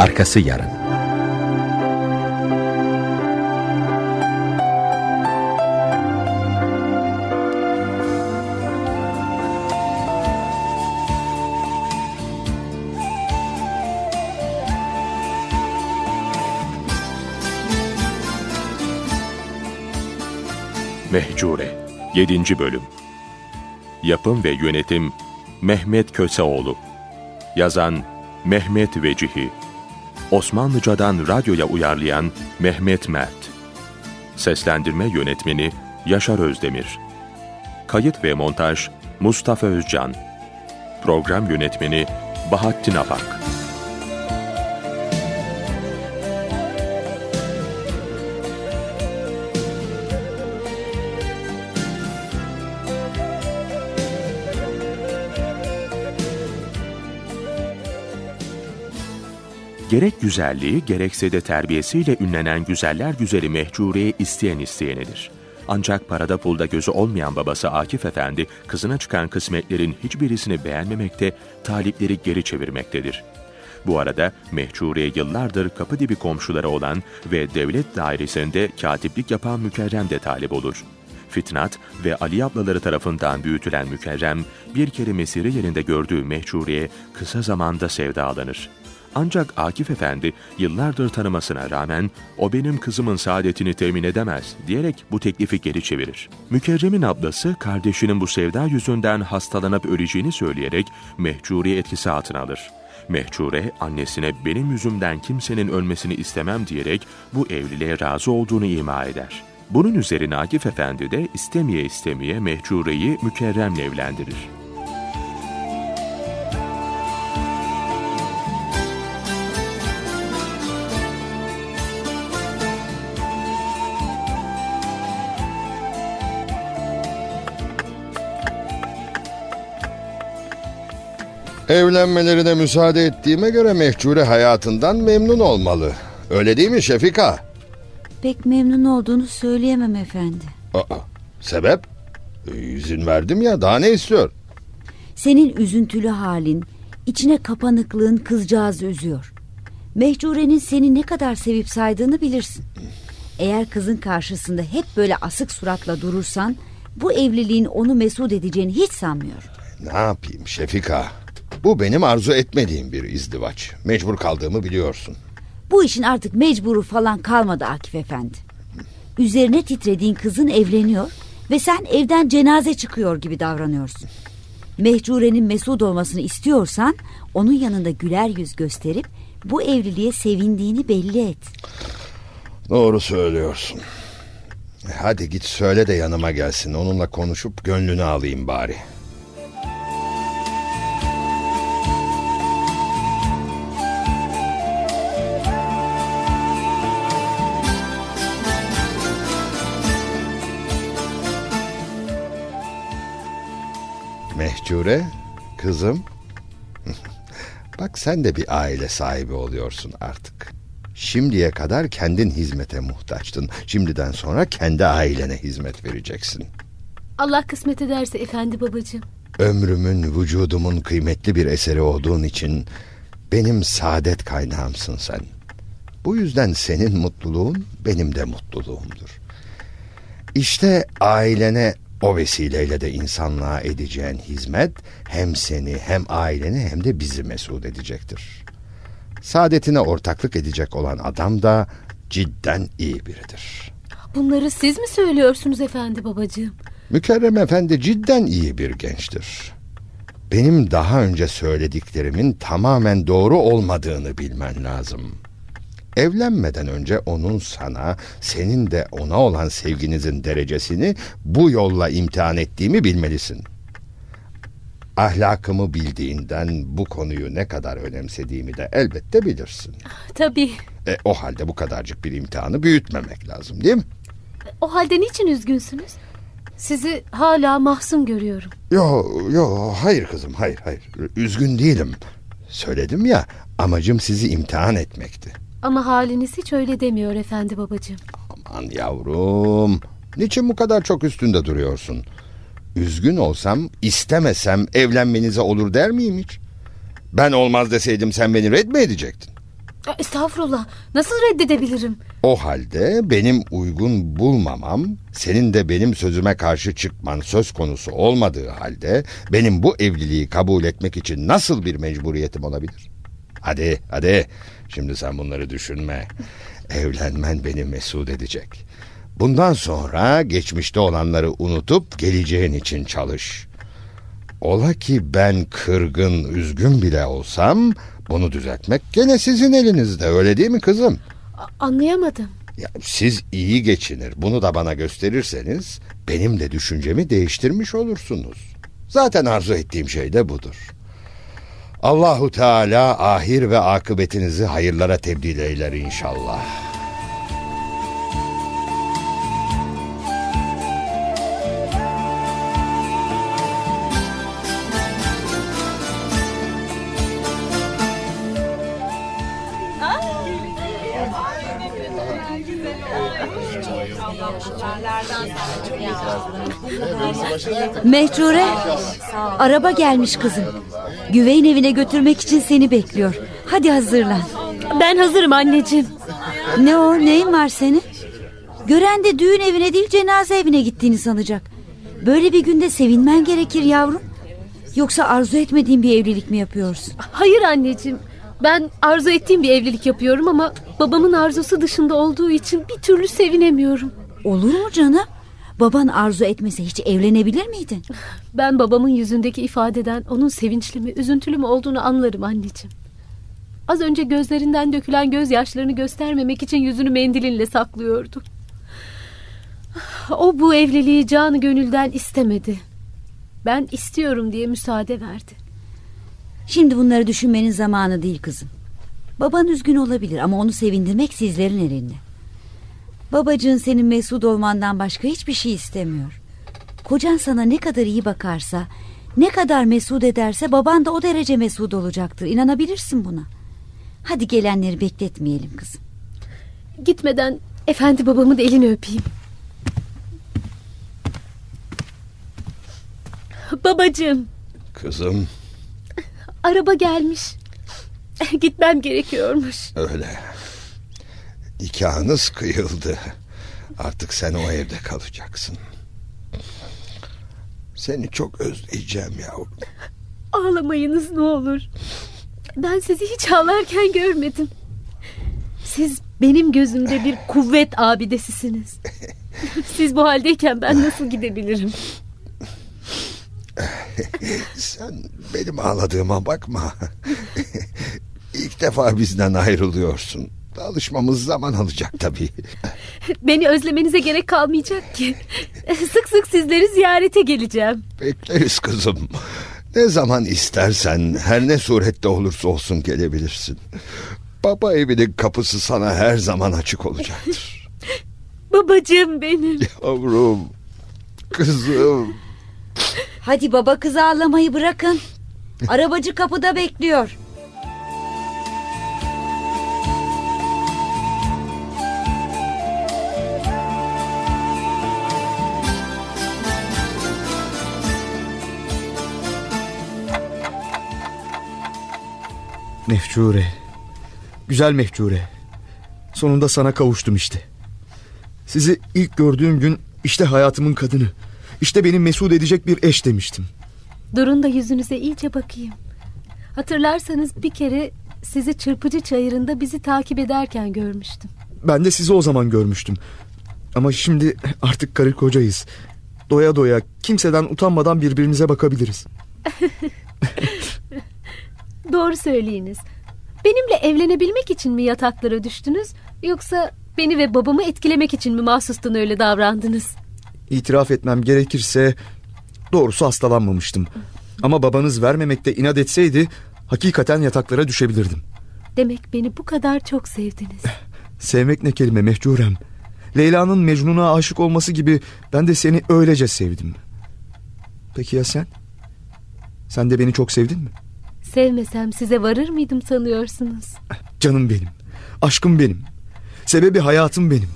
Arkası yarın. Mehcure 7. Bölüm Yapım ve Yönetim Mehmet Köseoğlu Yazan Mehmet Vecihi Osmanlıcadan radyoya uyarlayan Mehmet Mert. Seslendirme Yönetmeni Yaşar Özdemir. Kayıt ve Montaj Mustafa Özcan. Program Yönetmeni Bahattin Apak Gerek güzelliği gerekse de terbiyesiyle ünlenen güzeller güzeli Mehcure'yi isteyen isteyenedir. Ancak parada pulda gözü olmayan babası Akif Efendi kızına çıkan kısmetlerin hiçbirisini beğenmemekte, talipleri geri çevirmektedir. Bu arada Mehcure'ye yıllardır kapı dibi komşuları olan ve devlet dairesinde katiplik yapan Mükerrem de talip olur. Fitnat ve Ali ablaları tarafından büyütülen Mükerrem, bir kere mesire yerinde gördüğü Mehcure'ye kısa zamanda sevdalanır. Ancak Akif Efendi yıllardır tanımasına rağmen o benim kızımın saadetini temin edemez diyerek bu teklifi geri çevirir. Mükerrem'in ablası kardeşinin bu sevda yüzünden hastalanıp öleceğini söyleyerek Mehcuri etkisi altına alır. Mehcure annesine benim yüzümden kimsenin ölmesini istemem diyerek bu evliliğe razı olduğunu ima eder. Bunun üzerine Akif Efendi de istemeye istemeye Mehcure'yi Mükerrem'le evlendirir. Evlenmelerine müsaade ettiğime göre Mehcure hayatından memnun olmalı. Öyle değil mi Şefika? Pek memnun olduğunu söyleyemem efendi. Aa, sebep? E, İzin verdim ya daha ne istiyor? Senin üzüntülü halin, içine kapanıklığın kızcağızı üzüyor. Mehcure'nin seni ne kadar sevip saydığını bilirsin. Eğer kızın karşısında hep böyle asık suratla durursan... ...bu evliliğin onu mesut edeceğini hiç sanmıyorum. Ne yapayım Şefika? Bu benim arzu etmediğim bir izdivaç. Mecbur kaldığımı biliyorsun. Bu işin artık mecburu falan kalmadı Akif Efendi. Üzerine titrediğin kızın evleniyor... ...ve sen evden cenaze çıkıyor gibi davranıyorsun. Mehcure'nin mesut olmasını istiyorsan... ...onun yanında güler yüz gösterip... ...bu evliliğe sevindiğini belli et. Doğru söylüyorsun. E, Hadi git söyle de yanıma gelsin. Onunla konuşup gönlünü alayım bari. Mehcure, kızım. Bak sen de bir aile sahibi oluyorsun artık. Şimdiye kadar kendin hizmete muhtaçtın. Şimdiden sonra kendi ailene hizmet vereceksin. Allah kısmet ederse efendi babacığım. Ömrümün, vücudumun kıymetli bir eseri olduğun için benim saadet kaynağımsın sen. Bu yüzden senin mutluluğun benim de mutluluğumdur. İşte ailene o vesileyle de insanlığa edeceğin hizmet hem seni hem aileni hem de bizi mesut edecektir. Saadetine ortaklık edecek olan adam da cidden iyi biridir. Bunları siz mi söylüyorsunuz efendi babacığım? Mükerrem Efendi cidden iyi bir gençtir. Benim daha önce söylediklerimin tamamen doğru olmadığını bilmen lazım. Evlenmeden önce onun sana, senin de ona olan sevginizin derecesini bu yolla imtihan ettiğimi bilmelisin. Ahlakımı bildiğinden bu konuyu ne kadar önemsediğimi de elbette bilirsin. Tabii. E, o halde bu kadarcık bir imtihanı büyütmemek lazım değil mi? O halde niçin üzgünsünüz? Sizi hala mahzun görüyorum. Yo yo hayır kızım hayır hayır üzgün değilim. Söyledim ya amacım sizi imtihan etmekti. Ama haliniz hiç öyle demiyor efendi babacığım. Aman yavrum niçin bu kadar çok üstünde duruyorsun? Üzgün olsam istemesem evlenmenize olur der miyim hiç? Ben olmaz deseydim sen beni red mi edecektin? Estağfurullah. Nasıl reddedebilirim? O halde benim uygun bulmamam, senin de benim sözüme karşı çıkman söz konusu olmadığı halde benim bu evliliği kabul etmek için nasıl bir mecburiyetim olabilir? Hadi, hadi. Şimdi sen bunları düşünme. Evlenmen beni mesut edecek. Bundan sonra geçmişte olanları unutup geleceğin için çalış. Ola ki ben kırgın, üzgün bile olsam bunu düzeltmek gene sizin elinizde öyle değil mi kızım? A- anlayamadım. Ya siz iyi geçinir bunu da bana gösterirseniz benim de düşüncemi değiştirmiş olursunuz. Zaten arzu ettiğim şey de budur. Allahu Teala ahir ve akıbetinizi hayırlara tebdil eyler inşallah. Mehcure, araba gelmiş kızım. Güveyin evine götürmek için seni bekliyor. Hadi hazırlan. Ben hazırım anneciğim. Ne o, neyin var senin? Gören de düğün evine değil cenaze evine gittiğini sanacak. Böyle bir günde sevinmen gerekir yavrum. Yoksa arzu etmediğin bir evlilik mi yapıyorsun? Hayır anneciğim. Ben arzu ettiğim bir evlilik yapıyorum ama babamın arzusu dışında olduğu için bir türlü sevinemiyorum. Olur mu canım? Baban arzu etmese hiç evlenebilir miydin? Ben babamın yüzündeki ifadeden onun sevinçli mi, üzüntülü mü olduğunu anlarım anneciğim. Az önce gözlerinden dökülen gözyaşlarını göstermemek için yüzünü mendilinle saklıyordu. O bu evliliği canı gönülden istemedi. Ben istiyorum diye müsaade verdi. Şimdi bunları düşünmenin zamanı değil kızım. Baban üzgün olabilir ama onu sevindirmek sizlerin elinde. Babacığın senin mesut olmandan başka hiçbir şey istemiyor. Kocan sana ne kadar iyi bakarsa, ne kadar mesut ederse baban da o derece mesut olacaktır. İnanabilirsin buna. Hadi gelenleri bekletmeyelim kızım. Gitmeden efendi babamın elini öpeyim. Babacığım, Kızım araba gelmiş. Gitmem gerekiyormuş. öyle. Nikahınız kıyıldı. Artık sen o evde kalacaksın. Seni çok özleyeceğim yavrum. Ağlamayınız ne olur. Ben sizi hiç ağlarken görmedim. Siz benim gözümde bir kuvvet abidesisiniz. Siz bu haldeyken ben nasıl gidebilirim? Sen benim ağladığıma bakma. İlk defa bizden ayrılıyorsun. Alışmamız zaman alacak tabii. Beni özlemenize gerek kalmayacak ki. Sık sık sizleri ziyarete geleceğim. Bekleriz kızım. Ne zaman istersen her ne surette olursa olsun gelebilirsin. Baba evinin kapısı sana her zaman açık olacaktır. Babacığım benim. Yavrum, kızım. Hadi baba kızı ağlamayı bırakın. Arabacı kapıda bekliyor. Mehcure. Güzel Mehcure. Sonunda sana kavuştum işte. Sizi ilk gördüğüm gün işte hayatımın kadını. İşte beni mesut edecek bir eş demiştim. Durun da yüzünüze iyice bakayım. Hatırlarsanız bir kere sizi çırpıcı çayırında bizi takip ederken görmüştüm. Ben de sizi o zaman görmüştüm. Ama şimdi artık karı kocayız. Doya doya kimseden utanmadan birbirimize bakabiliriz. Doğru söyleyiniz. Benimle evlenebilmek için mi yataklara düştünüz yoksa beni ve babamı etkilemek için mi mahsustan öyle davrandınız? İtiraf etmem gerekirse doğrusu hastalanmamıştım. Ama babanız vermemekte inat etseydi hakikaten yataklara düşebilirdim. Demek beni bu kadar çok sevdiniz. Sevmek ne kelime mehcurem. Leyla'nın Mecnun'a aşık olması gibi ben de seni öylece sevdim. Peki ya sen? Sen de beni çok sevdin mi? Sevmesem size varır mıydım sanıyorsunuz? Canım benim, aşkım benim, sebebi hayatım benim.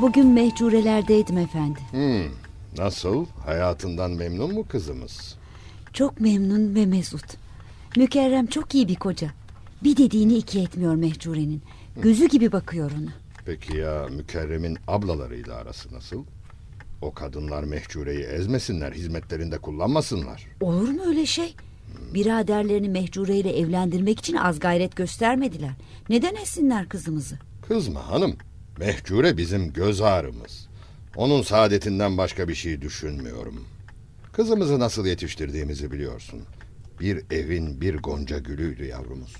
Bugün mehcurelerdeydim efendi. Hmm, nasıl? Hayatından memnun mu kızımız? Çok memnun ve mesut. Mükerrem çok iyi bir koca. Bir dediğini iki etmiyor mehcurenin. Gözü gibi bakıyor ona. Peki ya Mükerrem'in ablalarıyla arası nasıl? O kadınlar mehcureyi ezmesinler, hizmetlerinde kullanmasınlar. Olur mu öyle şey? Biraderlerini mehcureyle evlendirmek için az gayret göstermediler. Neden etsinler kızımızı? Kızma hanım, mehcure bizim göz ağrımız. Onun saadetinden başka bir şey düşünmüyorum. Kızımızı nasıl yetiştirdiğimizi biliyorsun. Bir evin bir gonca gülüydü yavrumuz.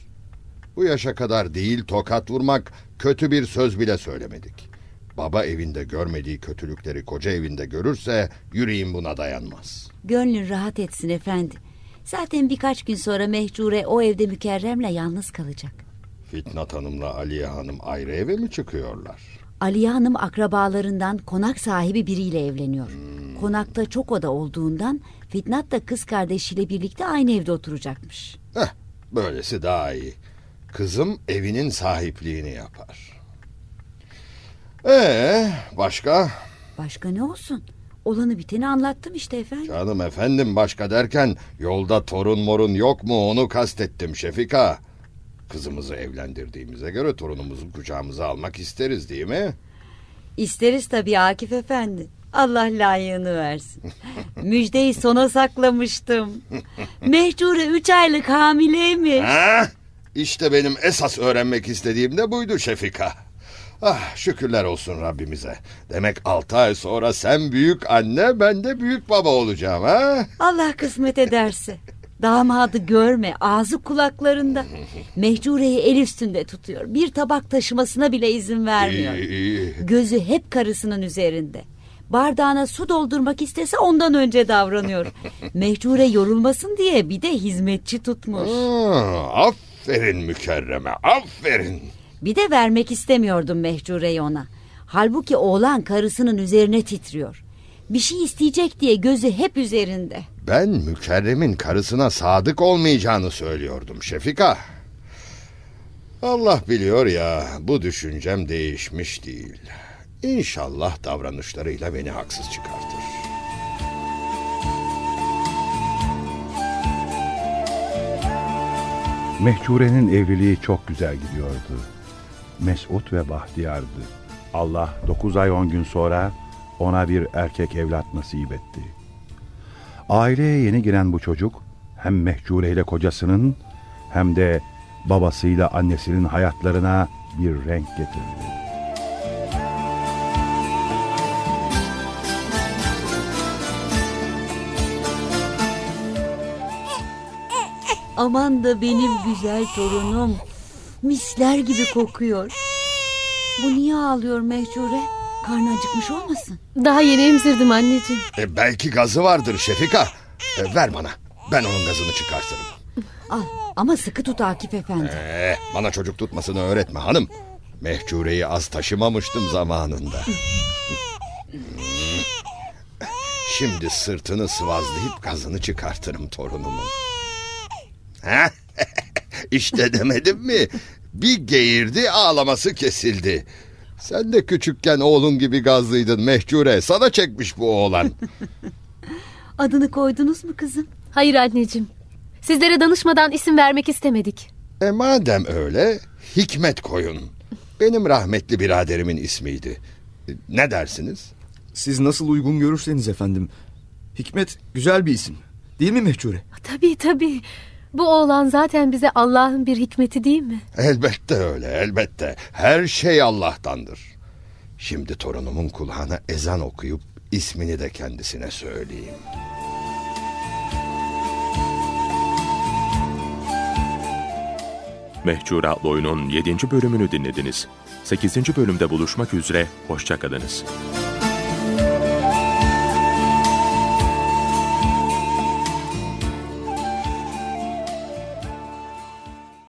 Bu yaşa kadar değil tokat vurmak, kötü bir söz bile söylemedik. Baba evinde görmediği kötülükleri koca evinde görürse yüreğim buna dayanmaz. Gönlün rahat etsin efendi. Zaten birkaç gün sonra mehcure o evde mükerremle yalnız kalacak. Fitnat Hanım'la Aliye Hanım ayrı eve mi çıkıyorlar? Aliye Hanım akrabalarından konak sahibi biriyle evleniyor. Konakta çok oda olduğundan Fitnat da kız kardeşiyle birlikte aynı evde oturacakmış. Heh, böylesi daha iyi. Kızım evinin sahipliğini yapar. Ee, başka? Başka ne olsun? Olanı biteni anlattım işte efendim. Canım efendim başka derken yolda torun morun yok mu onu kastettim Şefika. Kızımızı evlendirdiğimize göre torunumuzu kucağımıza almak isteriz değil mi? İsteriz tabii Akif efendi. Allah layığını versin. Müjdeyi sona saklamıştım. Mehcure üç aylık hamileymiş. Ha? İşte benim esas öğrenmek istediğim de buydu Şefika. Ah şükürler olsun Rabbimize. Demek altı ay sonra sen büyük anne ben de büyük baba olacağım ha? Allah kısmet ederse. Damadı görme ağzı kulaklarında. Mehcureyi el üstünde tutuyor. Bir tabak taşımasına bile izin vermiyor. İyi, iyi. Gözü hep karısının üzerinde. Bardağına su doldurmak istese ondan önce davranıyor. Mehcure yorulmasın diye bir de hizmetçi tutmuş. Aa, aferin mükerreme aferin. Bir de vermek istemiyordum Mehcure'yi ona. Halbuki oğlan karısının üzerine titriyor. Bir şey isteyecek diye gözü hep üzerinde. Ben mükerremin karısına sadık olmayacağını söylüyordum Şefika. Allah biliyor ya bu düşüncem değişmiş değil. İnşallah davranışlarıyla beni haksız çıkartır. Mehcure'nin evliliği çok güzel gidiyordu. Mesut ve bahtiyardı. Allah 9 ay 10 gün sonra ona bir erkek evlat nasip etti. Aileye yeni giren bu çocuk hem Mehcure ile kocasının hem de babasıyla annesinin hayatlarına bir renk getirdi. Aman da benim güzel torunum. Misler gibi kokuyor. Bu niye ağlıyor Mehcure? Karnı acıkmış olmasın? Daha yeni emzirdim anneciğim. E, belki gazı vardır Şefika. E, ver bana. Ben onun gazını çıkartırım. Al ama sıkı tut Akif efendi. E, bana çocuk tutmasını öğretme hanım. Mehcureyi az taşımamıştım zamanında. Şimdi sırtını sıvazlayıp gazını çıkartırım torunumun. Ha? işte demedim mi? Bir geğirdi ağlaması kesildi. Sen de küçükken oğlun gibi gazlıydın Mehcure. Sana çekmiş bu oğlan. Adını koydunuz mu kızım? Hayır anneciğim. Sizlere danışmadan isim vermek istemedik. E madem öyle Hikmet koyun. Benim rahmetli biraderimin ismiydi. E, Ne dersiniz? Siz nasıl uygun görürseniz efendim. Hikmet güzel bir isim. Değil mi Mehcure? Tabii tabii. Bu oğlan zaten bize Allah'ın bir hikmeti değil mi? Elbette öyle elbette. Her şey Allah'tandır. Şimdi torunumun kulağına ezan okuyup ismini de kendisine söyleyeyim. Mehcure adlı oyunun 7. bölümünü dinlediniz. 8. bölümde buluşmak üzere, hoşçakalınız.